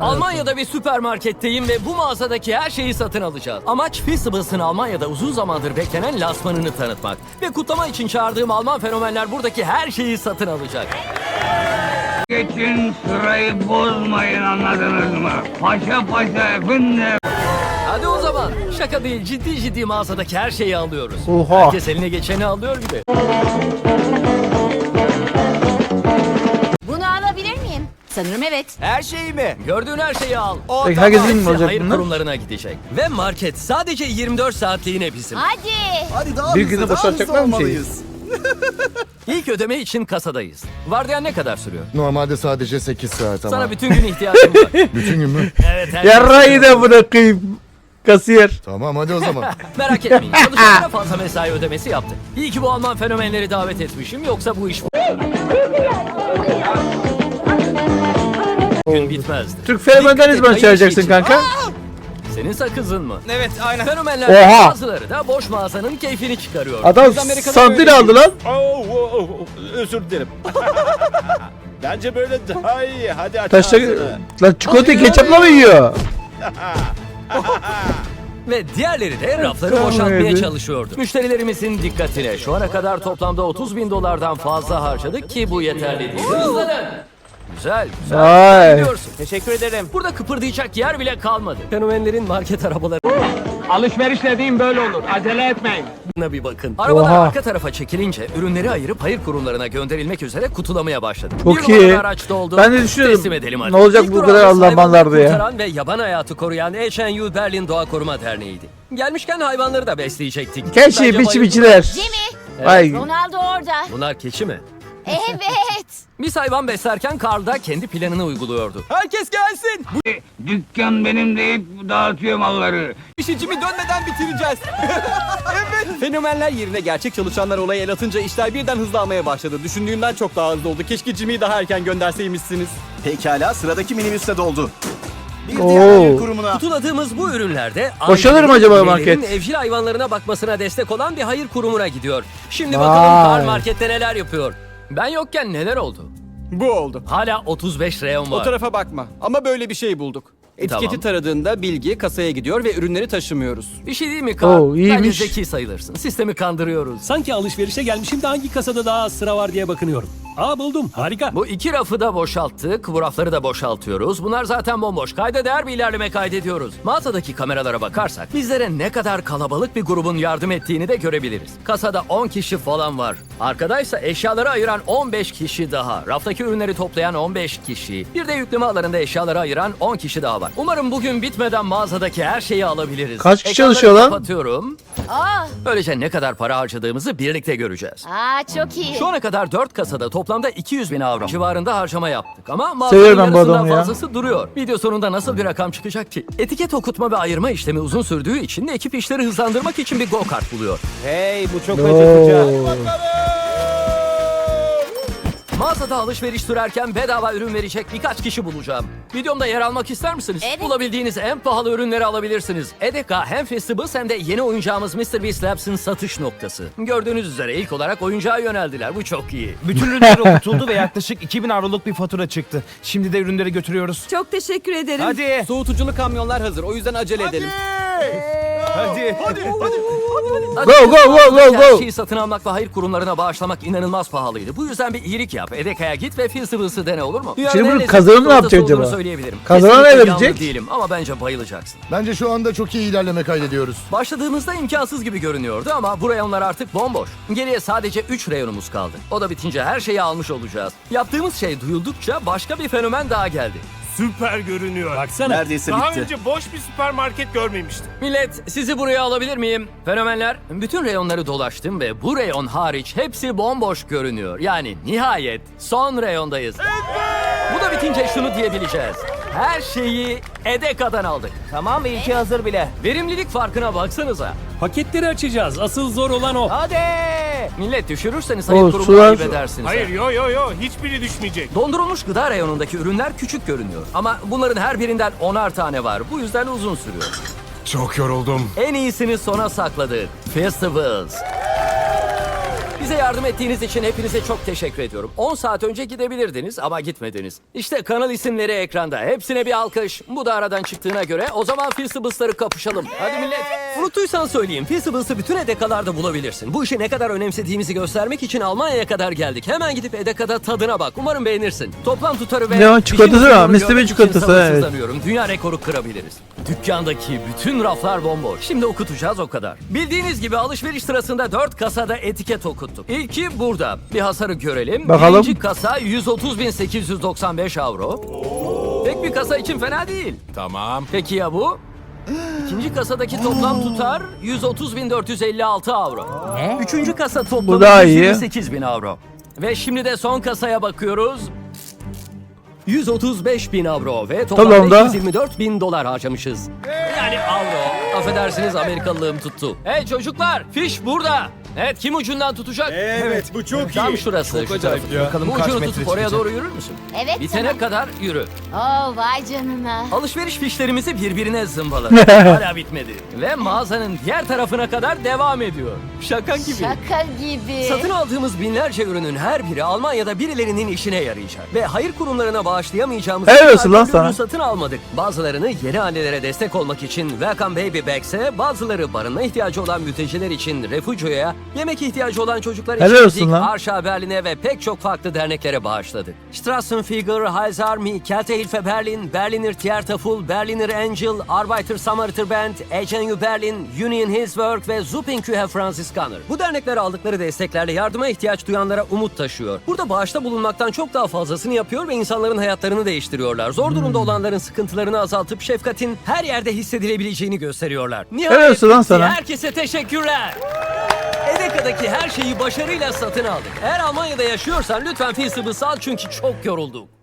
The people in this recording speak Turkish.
Almanya'da bir süpermarketteyim ve bu mağazadaki her şeyi satın alacağız. Amaç Feastables'ın Almanya'da uzun zamandır beklenen lansmanını tanıtmak. Ve kutlama için çağırdığım Alman fenomenler buradaki her şeyi satın alacak. Geçin sırayı bozmayın anladınız mı? Paşa paşa efendim. Hadi o zaman. Şaka değil ciddi ciddi mağazadaki her şeyi alıyoruz. Oha. Herkes eline geçeni alıyor gibi. Sanırım evet. Her şeyi mi? Gördüğün her şeyi al. O Peki tamam. herkesin mi Hepsi olacak hayır bunlar? kurumlarına gidecek. Ve market sadece 24 saatliğine bizim. Hadi. Hadi daha Bir hızlı, günde daha boşaltacaklar hızlı mı şeyi? olmalıyız. İlk ödeme için kasadayız. Vardiyan ne kadar sürüyor? Normalde sadece 8 saat ama. Sana bütün gün ihtiyacım var. Bütün gün mü? Evet, her Yarrayı da bırakayım. Kasiyer. tamam hadi o zaman. Merak etmeyin. Çalışanlara fazla mesai ödemesi yaptık. İyi ki bu Alman fenomenleri davet etmişim. Yoksa bu iş gün bitmezdi. Türk Dikkat et, çağıracaksın kanka? Senin sakızın mı? Evet aynen. Fenomenler Oha! bazıları da boş mağazanın keyfini çıkarıyor. Adam Amerika'da böyle aldı lan. Oo, oo, oo, özür dilerim. Bence böyle daha iyi. Hadi aç Taşla... ağzını. Lan çikolatayı ketçapla mı yiyor? Ve diğerleri de rafları boşaltmaya çalışıyordu. Müşterilerimizin dikkatine şu ana kadar toplamda 30 bin dolardan fazla harcadık ki bu yeterli değil. Hızlanın. Güzel, güzel. Vay. Gidiyorsun. Teşekkür ederim. Burada kıpırdayacak yer bile kalmadı. Fenomenlerin market arabalarına Alışveriş dediğim böyle olur. Acele etmeyin. bir bakın. Arabalar Oha. arka tarafa çekilince ürünleri ayırıp hayır kurumlarına gönderilmek üzere kutulamaya başladı. Çok bir iyi. araç doldu. Ben de düşünüyordum, Teslim edelim hadi. ne olacak İlk bu kadar Almanlar hayvanları diye. kurtaran ve yaban hayatı koruyan HNU Berlin Doğa Koruma Derneği'ydi. Gelmişken hayvanları da besleyecektik. Her şeyi Bence biçi bayıldılar. biçiler. Jimmy. Vay. Ronaldo orada. Bunlar keçi mi? Evet. Biz hayvan beslerken Karl da kendi planını uyguluyordu. Herkes gelsin. Bu Dükkan benim deyip dağıtıyor malları. işi Jimmy dönmeden bitireceğiz. evet. Fenomenler yerine gerçek çalışanlar olaya el atınca işler birden hızlanmaya başladı. Düşündüğümden çok daha hızlı oldu. Keşke Jimmy'yi daha erken gönderseymişsiniz. Pekala sıradaki minibüste doldu. Bir Oo. diğer hayır kurumuna. Kutuladığımız bu ürünlerde Boşalır mı acaba market? evcil hayvanlarına bakmasına destek olan bir hayır kurumuna gidiyor. Şimdi Vay. bakalım Karl markette neler yapıyor. Ben yokken neler oldu? Bu oldu. Hala 35 reyon var. O tarafa bakma. Ama böyle bir şey bulduk. Etiketi Tamam. taradığında bilgi kasaya gidiyor ve ürünleri taşımıyoruz. Bir şey değil mi Karl? Oo, Bence iyiymiş. zeki sayılırsın. Sistemi kandırıyoruz. Sanki alışverişe gelmişim de hangi kasada daha az sıra var diye bakınıyorum. Aa buldum. Harika. Bu iki rafı da boşalttık, bu rafları da boşaltıyoruz. Bunlar zaten bomboş. Kayda değer bir ilerleme kaydediyoruz. Mağazadaki kameralara bakarsak bizlere ne kadar kalabalık bir grubun yardım ettiğini de görebiliriz. Kasada 10 kişi falan var. Arkadaysa eşyaları ayıran 15 kişi daha. Raftaki ürünleri toplayan 15 kişi. Bir de yükleme alanında eşyaları ayıran 10 kişi daha var. Umarım bugün bitmeden mağazadaki her şeyi alabiliriz. Kaç kişi Ekranları çalışıyor lan? Kapatıyorum. Aa. Böylece ne kadar para harcadığımızı birlikte göreceğiz. Aa çok iyi. Şu ana kadar 4 kasada toplamda 200 bin avro civarında harcama yaptık ama mağazanın Seviyorum ben bu yarısından adamı ya. fazlası duruyor. Video sonunda nasıl bir rakam çıkacak ki? Etiket okutma ve ayırma işlemi uzun sürdüğü için de ekip işleri hızlandırmak için bir go-kart buluyor. Hey bu çok acıtıcı. Oo. Mağazada alışveriş sürerken bedava ürün verecek birkaç kişi bulacağım. Videomda yer almak ister misiniz? Evet. Bulabildiğiniz en pahalı ürünleri alabilirsiniz. Edeka hem Festivals hem de yeni oyuncağımız Mr. Beast Labs'ın satış noktası. Gördüğünüz üzere ilk olarak oyuncağa yöneldiler. Bu çok iyi. Bütün ürünler okutuldu ve yaklaşık 2000 avroluk bir fatura çıktı. Şimdi de ürünleri götürüyoruz. Çok teşekkür ederim. Hadi. Soğutuculu kamyonlar hazır. O yüzden acele edelim. Hadi. Go go go go Her go. şeyi satın almak ve hayır kurumlarına bağışlamak inanılmaz pahalıydı. Bu yüzden bir iyilik yap. Edeka'ya git ve Festivus'ı dene olur mu? Şimdi en bunu lezzetli kazanan ne yapacak acaba? Söyleyebilirim. Kazanan ne verecek? değilim ama bence bayılacaksın. Bence şu anda çok iyi ilerleme kaydediyoruz. Başladığımızda imkansız gibi görünüyordu ama bu reyonlar artık bomboş. Geriye sadece 3 reyonumuz kaldı. O da bitince her şeyi almış olacağız. Yaptığımız şey duyuldukça başka bir fenomen daha geldi. Süper görünüyor. Baksana. Neredeyse Daha bitti. önce boş bir süpermarket görmemiştim. Millet sizi buraya alabilir miyim? Fenomenler bütün reyonları dolaştım ve bu reyon hariç hepsi bomboş görünüyor. Yani nihayet son reyondayız. Bu da bitince şunu diyebileceğiz. Her şeyi Edeka'dan aldık. Tamam ilki hazır bile. Verimlilik farkına baksanıza. Paketleri açacağız. Asıl zor olan o. Hadi. Millet düşürürseniz hayır Oo, kurumuna sular- ayıp edersiniz. Hayır yo yo yo hiçbiri düşmeyecek. Dondurulmuş gıda reyonundaki ürünler küçük görünüyor. Ama bunların her birinden onar tane var. Bu yüzden uzun sürüyor. Çok yoruldum. En iyisini sona sakladık. Festivals. Bize yardım ettiğiniz için hepinize çok teşekkür ediyorum. 10 saat önce gidebilirdiniz ama gitmediniz. İşte kanal isimleri ekranda. Hepsine bir alkış. Bu da aradan çıktığına göre o zaman Feastables'ları kapışalım. Hadi millet. Unuttuysan söyleyeyim. Feastables'ı bütün edekalarda bulabilirsin. Bu işi ne kadar önemsediğimizi göstermek için Almanya'ya kadar geldik. Hemen gidip edekada tadına bak. Umarım beğenirsin. Toplam tutarı ve... Ne o, çikolatası var. Mr. Bean çikolatası, evet. Dünya rekoru kırabiliriz. Dükkandaki bütün raflar bomboş. Şimdi okutacağız o kadar. Bildiğiniz gibi alışveriş sırasında 4 kasada etiket okuttuk. İlki burada. Bir hasarı görelim. Bakalım. Birinci kasa 130.895 avro. Tek bir kasa için fena değil. Tamam. Peki ya bu? İkinci kasadaki toplam tutar 130.456 avro. Üçüncü kasa toplamı daha iyi. 128.000 avro. Ve şimdi de son kasaya bakıyoruz. 135 bin avro ve toplamda 224 bin dolar harcamışız. Yani avro. Affedersiniz Amerikalılığım tuttu. Hey çocuklar, fiş burada. Evet kim ucundan tutacak? Evet bu çok Tam şurası. şu tarafı. Bakalım Bu kaç ucunu metre tutup oraya çıkacak. doğru yürür müsün? Evet Bitene tamam. kadar yürü. Oh vay canına. Alışveriş fişlerimizi birbirine zımbaladık. Hala bitmedi. Ve mağazanın diğer tarafına kadar devam ediyor. Şaka gibi. Şaka gibi. Satın aldığımız binlerce ürünün her biri Almanya'da birilerinin işine yarayacak. Ve hayır kurumlarına bağışlayamayacağımız Helal olsun lan ürünü sana. satın almadık. Bazılarını yeni annelere destek olmak için Welcome Baby Bags'e, bazıları barınma ihtiyacı olan mülteciler için Refugio'ya, yemek ihtiyacı olan çocuklar için Helal olsun lan. Arşa Berlin'e ve pek çok farklı derneklere bağışladık. Strassenfeger, Heils Army, Kälte Hilfe Berlin, Berliner Theaterful, Berliner Angel, Arbeiter Samariter Band, ECNU Berlin, Union Hilfswerk ve Zuppingkühe Franziskaner. Bu dernekler aldıkları desteklerle yardıma ihtiyaç duyanlara umut taşıyor. Burada bağışta bulunmaktan çok daha fazlasını yapıyor ve insanların hayatlarını değiştiriyorlar. Zor durumda Hmm. olanların sıkıntılarını azaltıp şefkatin her yerde hissedilebileceğini gösteriyorlar. Nihayet olsun lan sana. Herkese teşekkürler. Edeka'daki her şeyi başarıyla satın aldık. Eğer Almanya'da yaşıyorsan lütfen Feastables'ı al çünkü çok yorulduk.